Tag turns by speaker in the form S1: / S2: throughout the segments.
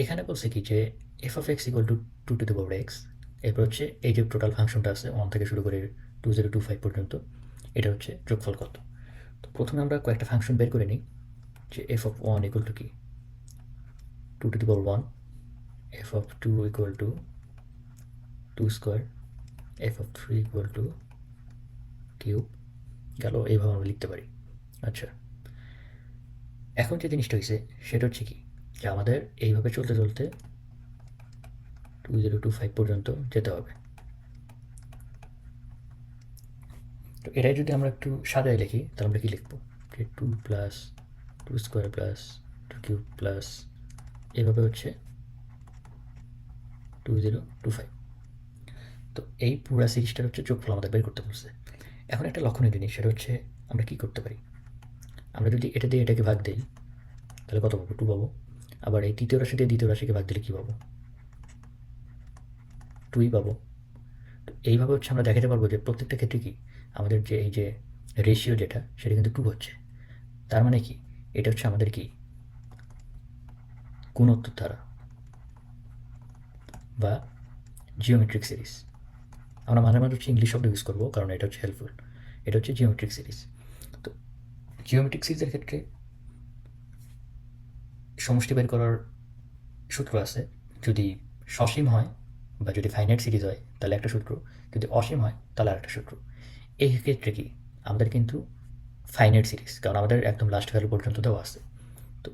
S1: এখানে বলছে কি যে F of X equal to two to the power X এরপর হচ্ছে এই যে টোটাল ফাংশনটা আছে ওয়ান থেকে শুরু করে টু জিরো টু ফাইভ পর্যন্ত, এটা হচ্ছে যোগফল কত? তো প্রথমে আমরা কয়েকটা ফাংশন বের করে নিই, যে f of one equal to কি? Two to the power one f of two equal to two square f of three equal to cube গেল, এইভাবে আমরা লিখতে পারি। আচ্ছা এখন যে জিনিসটা হয়েছে সেটা হচ্ছে কি? যে আমাদের এইভাবে চলতে চলতে টু জিরো টু ফাইভ পর্যন্ত যেতে হবে। তো এটাই যদি আমরা একটু সাজায় লিখি, তাহলে আমরা কি লিখব? যে two plus two square plus two cube plus এভাবে হচ্ছে টু জিরো টু ফাইভ তো এই পুরা সিরিজটার হচ্ছে যোগফল আমাদের বের করতে বলছে। এখন একটা লক্ষণীয় জিনিস, সেটা হচ্ছে আমরা কি করতে পারি? আমরা যদি এটা দিয়ে এটাকে ভাগ দিই, তাহলে কত পাবো? টু পাবো। আবার এই তৃতীয় রাশি দিয়ে দ্বিতীয় রাশিকে ভাগ দিলে কী পাবো? টুই পাবো। তো এইভাবে হচ্ছে আমরা দেখাতে পারব যে প্রত্যেকটা ক্ষেত্রে কি আমাদের যে এই যে রেশিও যেটা, সেটা কিন্তু টু হচ্ছে। তার মানে কি? এটা হচ্ছে আমাদের কি? গুণোত্তর ধারা বা জিওমেট্রিক সিরিজ আমরা মাঝে মাঝে হচ্ছে ইংলিশ শব্দ ইউজ করব, কারণ এটা হচ্ছে হেল্পফুল এটা হচ্ছে জিওমেট্রিক সিরিজ তো জিওমেট্রিক সিরিজের ক্ষেত্রে সমষ্টি বের করার সূত্র আছে। যদি সসীম হয় বা যদি ফাইনাইট সিরিজ হয়, তাহলে একটা সূত্র। যদি অসীম হয়, তাহলে আরেকটা সূত্র। এই ক্ষেত্রে কি? আমাদের কিন্তু ফাইনাইট সিরিজ কারণ আমাদের একদম লাস্ট ভ্যালু পর্যন্ত দেওয়া আছে। তো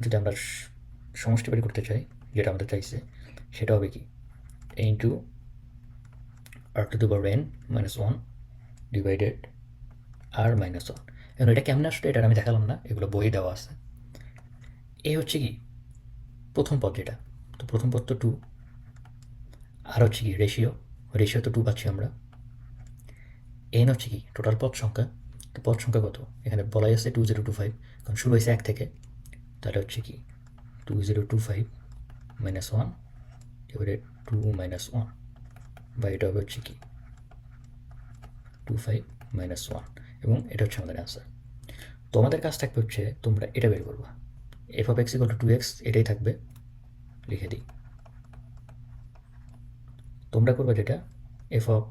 S1: যদি আমরা সমষ্টি বের করতে চাই, যেটা আমাদের চাইছে, সেটা হবে কি? Into r to the power n minus one divided r minus one এখন এটা কেমন আসলে, এটা আমি দেখালাম না, এগুলো বই দেওয়া আছে। এই হচ্ছে কি? প্রথম পদ যেটা তো প্রথম পদ তো টু আর হচ্ছে কি রেশিও রেশিও তো টু পাচ্ছি আমরা। এন হচ্ছে কি টোটাল পদ সংখ্যা। তো পদ সংখ্যা কত? এখানে বলাই আছে টু জিরো টু ফাইভ কারণ শুরু হয়েছে এক থেকে। তাহলে হচ্ছে কি two zero two five minus one divided two minus one বা এটা হবে হচ্ছে কি টু ফাইভ মাইনাস ওয়ান এবং এটা হচ্ছে আমাদের অ্যান্সার তোমাদের কাজ থাকবে হচ্ছে তোমরা এটা বের করবা। F of x equal to two x এটাই থাকবে। লিখে দিই। তোমরা করবে যেটা? এফ অফ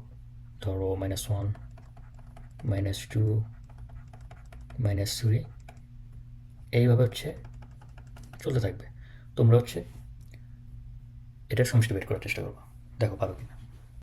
S1: ধরো minus one minus two minus three এইভাবে হচ্ছে চলতে থাকবে। তোমরা হচ্ছে এটার সমষ্টি বের করার চেষ্টা করব। দেখো পারো কিনা।